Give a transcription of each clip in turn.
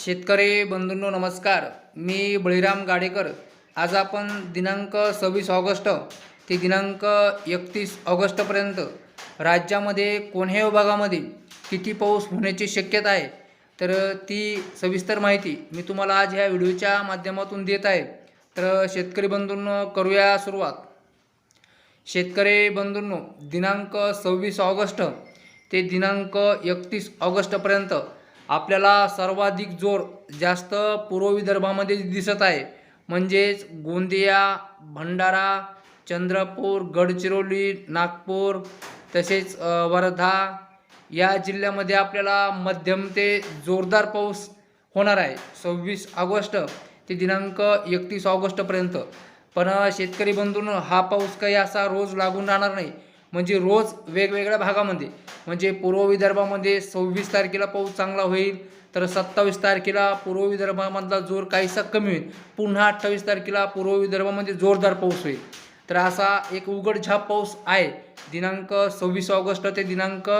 शेतकरी बंधूंनो नमस्कार. मी बळीराम गाडेकर. आज आपण दिनांक सव्वीस ऑगस्ट ते दिनांक एकतीस ऑगस्टपर्यंत राज्यामध्ये कोणत्या विभागामध्ये किती पाऊस होण्याची शक्यता आहे तर ती सविस्तर माहिती मी तुम्हाला आज ह्या व्हिडिओच्या माध्यमातून देत आहे. तर शेतकरी बंधूंनो करूया सुरुवात. शेतकरी बंधूंनो दिनांक सव्वीस ऑगस्ट ते दिनांक एकतीस ऑगस्टपर्यंत आपल्याला सर्वाधिक जोर जास्त पूर्व विदर्भामध्ये दिसत आहे. म्हणजेच गोंदिया भंडारा चंद्रपूर गडचिरोली नागपूर तसेच वर्धा या जिल्ह्यामध्ये आपल्याला मध्यम ते जोरदार पाऊस होणार आहे. सव्वीस ऑगस्ट ते दिनांक एकतीस ऑगस्टपर्यंत. पण शेतकरी बंधून हा पाऊस काही असा रोज लागून राहणार नाही. म्हणजे रोज वेगवेगळ्या भागामध्ये म्हणजे पूर्व विदर्भामध्ये सव्वीस तारखेला पाऊस चांगला होईल तर सत्तावीस तारखेला पूर्व विदर्भामधला जोर काहीसा कमी होईल. पुन्हा अठ्ठावीस तारखेला पूर्व विदर्भामध्ये जोरदार पाऊस होईल. तर असा एक उघडझाप पाऊस आहे दिनांक सव्वीस ऑगस्ट ते दिनांक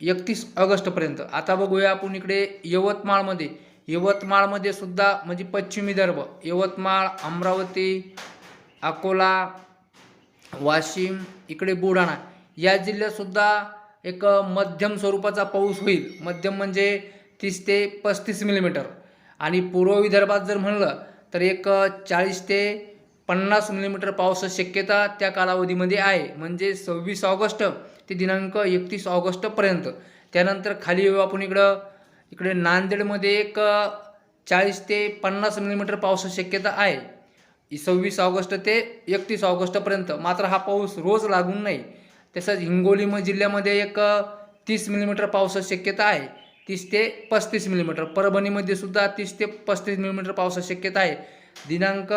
एकतीस ऑगस्टपर्यंत. आता बघूया आपण इकडे यवतमाळमध्ये. यवतमाळमध्ये सुद्धा म्हणजे पश्चिम विदर्भ यवतमाळ अमरावती अकोला वाशिम इकडे बुलढाणा या जिल्ह्यातसुद्धा एक मध्यम स्वरूपाचा पाऊस होईल. मध्यम म्हणजे तीस ते पस्तीस मिलीमीटर. आणि पूर्व विदर्भात जर म्हणलं तर एक चाळीस ते पन्नास मिलीमीटर पावसाची शक्यता त्या कालावधीमध्ये आहे. म्हणजे सव्वीस ऑगस्ट ते दिनांक एकतीस ऑगस्टपर्यंत त्यानंतर खाली येऊ आपण इकडं इकडे नांदेडमध्ये एक चाळीस ते पन्नास मिलीमीटर पावसाची शक्यता आहे. सव्वीस ऑगस्ट ते एकतीस ऑगस्टपर्यंत मात्र हा पाऊस रोज लागून नाही. तसंच हिंगोली म जिल्ह्यामध्ये एक तीस मिलीमीटर पावसाची शक्यता आहे. तीस ते पस्तीस मिलीमीटर परभणीमध्ये सुद्धा तीस ते पस्तीस मिलीमीटर पावसाची शक्यता आहे. दिनांक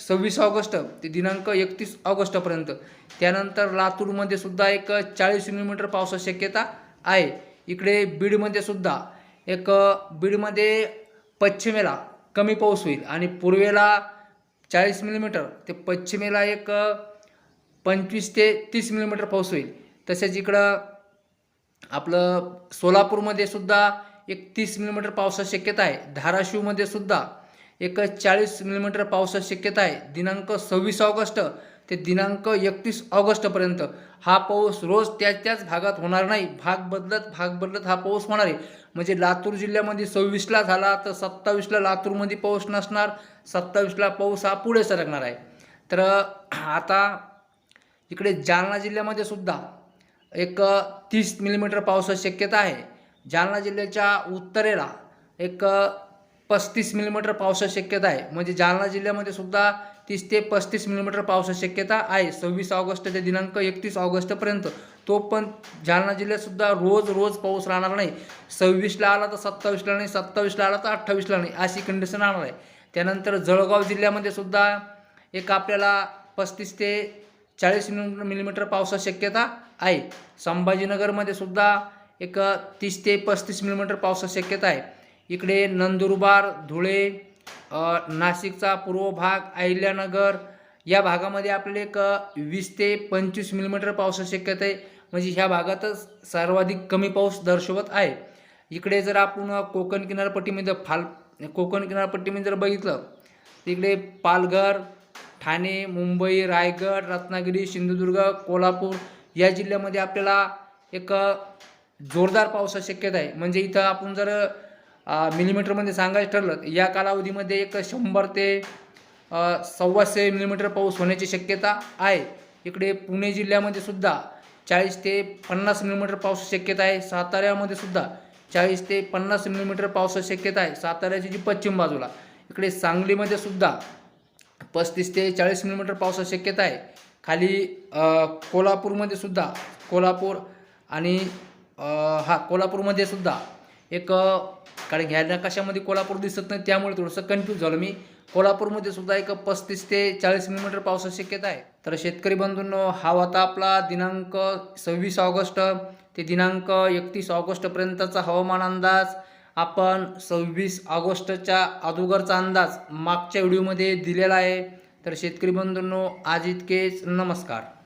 सव्वीस ऑगस्ट ते दिनांक एकतीस ऑगस्टपर्यंत. त्यानंतर लातूरमध्ये सुद्धा एक चाळीस मिलीमीटर पावसाची शक्यता आहे. इकडे बीडमध्ये सुद्धा एक बीडमध्ये पश्चिमेला कमी पाऊस होईल आणि पूर्वेला चाळीस मिलीमीटर ते पश्चिमेला एक पंचवीस ते तीस मिलीमीटर पाऊस होईल. तसेच इकडं आपलं सोलापूरमध्ये सुद्धा एक तीस मिलीमीटर पावसाची शक्यता आहे. धाराशिवमध्ये सुद्धा एक चाळीस मिलीमीटर पावसाची शक्यता आहे. दिनांक सव्वीस ऑगस्ट ते दिनांक एकतीस ऑगस्टपर्यंत हा पाऊस रोज त्या त्याच भागात होणार नाही. भाग बदलत भाग बदलत हा पाऊस होणार आहे. म्हणजे लातूर जिल्ह्यामध्ये सव्वीसला झाला तर सत्तावीसला लातूरमध्ये पाऊस नसणार. सत्तावीसला पाऊस हा पुढे सरकणार आहे. तर आता इकडे जालना जिल्ह्यामध्ये सुद्धा एक तीस मिलीमीटर पावसाची शक्यता आहे. जालना जिल्ह्याच्या उत्तरेला एक पस्तीस मिलीमीटर पावसाची शक्यता आहे. म्हणजे जालना जिल्ह्यामध्ये सुद्धा तीस ते पस्तीस मिलीमीटर पावसाची शक्यता आहे. सव्वीस ऑगस्ट ते दिनांक एकतीस ऑगस्टपर्यंत तो पण जालना जिल्ह्यातसुद्धा रोज रोज पाऊस राहणार नाही. सव्वीसला आला तर सत्तावीसला नाही सत्तावीसला आला तर अठ्ठावीसला नाही अशी कंडिशन राहणार आहे. त्यानंतर जळगाव जिल्ह्यामध्ये सुद्धा एक आपल्याला पस्तीस ते चाळीस मिली मिलीमीटर पावसाची शक्यता आहे. संभाजीनगरमध्ये सुद्धा एक तीस ते पस्तीस मिलीमीटर पावसाची शक्यता आहे. इकडे नंदुरबार धुळे नाशिकचा पूर्व भाग अहिल्यानगर या भागामध्ये आपल्याला एक वीस ते पंचवीस मिलीमीटर पावसाची शक्यता आहे. म्हणजे ह्या भागातच सर्वाधिक कमी पाऊस दर्शवत आहे. इकडे जर आपण कोकण किनारपट्टीमध्ये फाल कोकण किनारपट्टीमध्ये जर बघितलं तिकडे पालघर ठाणे मुंबई रायगड रत्नागिरी सिंधुदुर्ग कोल्हापूर या जिल्ह्यामध्ये आपल्याला एक जोरदार पावसाची शक्यता आहे. म्हणजे इथं आपण जर मिलीमीटरमध्ये सांगायचं ठरलं तर या कालावधीमध्ये एक शंभर ते सव्वाशे मिलीमीटर पाऊस होण्याची शक्यता आहे. इकडे पुणे जिल्ह्यामध्ये सुद्धा चाळीस ते पन्नास मिलीमीटर पावसाची शक्यता आहे. साताऱ्यामध्ये सुद्धा चाळीस ते पन्नास मिलीमीटर पावसाची शक्यता आहे. साताऱ्याची जी पश्चिम बाजूला इकडे सांगलीमध्ये सुद्धा पस्तीस ते चाळीस मिलीमीटर पावसाची शक्यता आहे. खाली कोल्हापूरमध्ये सुद्धा कोल्हापूर आणि हा कोल्हापूरमध्ये सुद्धा एक कारण घ्यायला कशामध्ये कोल्हापूर दिसत नाही त्यामुळे थोडंसं कन्फ्यूज झालं मी. कोल्हापूरमध्ये सुद्धा एक पस्तीस ते चाळीस मिलीमीटर पावसाची शक्यता आहे. तर शेतकरी बंधूंनो हा होता आपला दिनांक सव्वीस ऑगस्ट. ते दिनांक एकतीस ऑगस्टपर्यंतचा हवामान अंदाज. आपण सव्वीस ऑगस्टच्या अगोदरचा अंदाज मागच्या व्हिडिओमध्ये दिलेला आहे. तर शेतकरी बंधूंनो आज इतकेच. नमस्कार.